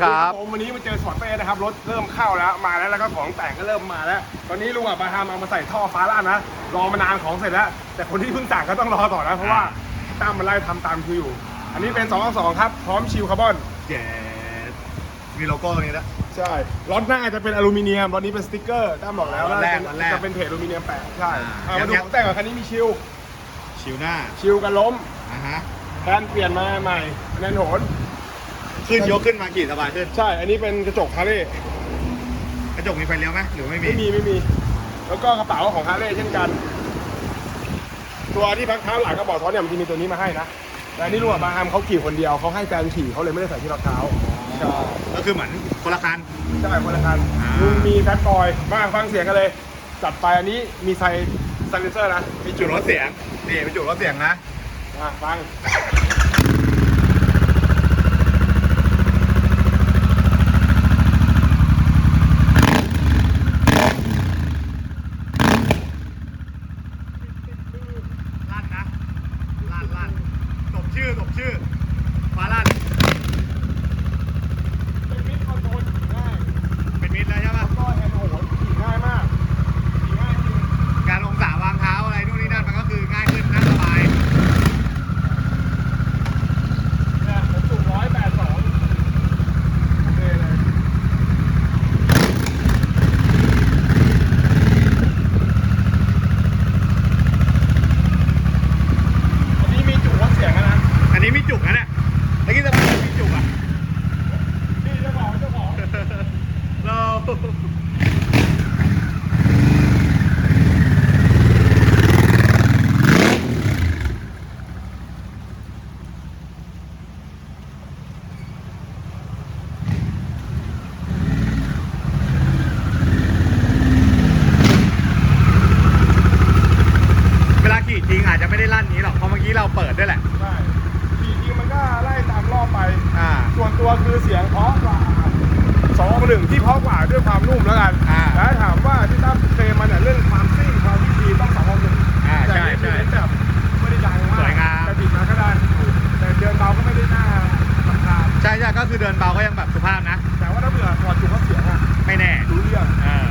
ครับผมวันนี้มาเจอสปอร์ตเป้นะครับรถเริ่มเข้าแล้วมาแล้วแล้วก็ของแต่งก็เริ่มมาแล้ว ตอนนี้ลุงกับปาฮามเอามาใส่ท่อฟ้าล่านนะรอมานานของเสร็จแล้ว แต่คนที่เพิ่งสั่งก็ต้องรอต่อนะเพราะว่าตั้มมันไล่ทำตามคืออยู่ อันนี้เป็น2องสองครับ พร้อมชิลคาร์บอนเจ็ดมีโลโก้ตรงนี้แล้วใช่รถหน้าจะเป็นอลูมิเนียมรถนี้เป็นสติกเกอร์ตั้มบอกแล้วรถแรกจะรถแรกจะเป็นเพจอลูมิเนียมแปะใช่อ่าเอามาดูยัขงองแต่งกับคันนี้มีชิลชิวหน้าชิลกันล้มอะฮะแทนเปลี่ยนมาใหม่แนนโหน ขึ้นยกขึ้นมากี่สบายขึ้น ใช่ อันนี้เป็นกระจกฮาร์เลย์กระจกมีไฟเลี้ยวไหมหรือไม่มี ไม่มีไม่มี แล้วก็กระเป๋าของฮาร์เลย์เช่นกัน ตัวที่พักเท้าหลังกระบอกท้อนเนี่ยมันจะมีตัวนี้มาให้นะ แต่อันนี่ลุงกับบาฮามเขาขี่คนเดียวเขาให้แฟนขี่เขาเลยไม่ได้ใส่ที่รองเท้าใช่ก็คือเหมือนคนละคัน ใช่คนละคันอ่าลุงมีแฟตบอยมาฟังเสียงกันเลย จัดไปอันนี้มีไซไซเลนเซอร์นะมีจุดรถเสียง นี่เป็นจุดรถเสียงนะอะฟัง ลั่นนะ ลั่นลั่นตบ ชื่อฟาลั่น เป็นมิดคอนโทรลขี่ง่าย เป็นมิดแล้วใช่ปะ แล้วก็แอนโหนขี่ง่ายมากขี่ง่ายจริง การลงสระวางเท้าอะไรนู่นนี่นั่นมันก็คือง่ายขึ้นนั่งสบาย เนี่ยผมสูงร้อยแปดสองโอเคเลย อันนี้มีจุดวัดเสียงแล้วนะ อันนี้มีจุกนะเนี่ยเมื่อกี้สบายมีจุกอะ นี่เจ้าของเจ้าของ เราเวลาขี่จริงอาจจะไม่ได้ลั่นนี้หรอกเพราะเมื่อกี้เราเปิดด้วยแหละ ใช่ขี่ทีมันก็ไล่ตามรอบไป อ่า ส่วนตัวคือเสียงเพราะกว่าสองหนึ่ง ที่เพราะกว่าด้วยความนุ่มแล้วกันอ่าแล้วถามว่าที่ตั้มเคลมมันเนี่ยเรื่องความซิ่งความวิธีต้องสองหนึ่งอ่าแต่ใช่นี่คือใช่เน้นแบบไม่ได้ดังมากสวยงาม แต่ติดมาก็ได้อยู่แต่เดินเบาก็ไม่ได้น่าลำคาญใช่ใช่ก็คือเดินเบาก็ยังแบบสุภาพนะ แต่ว่าถ้าเผื่อถอดจุกเขาเสียงอะไม่แน่ รู้เรื่อง เออ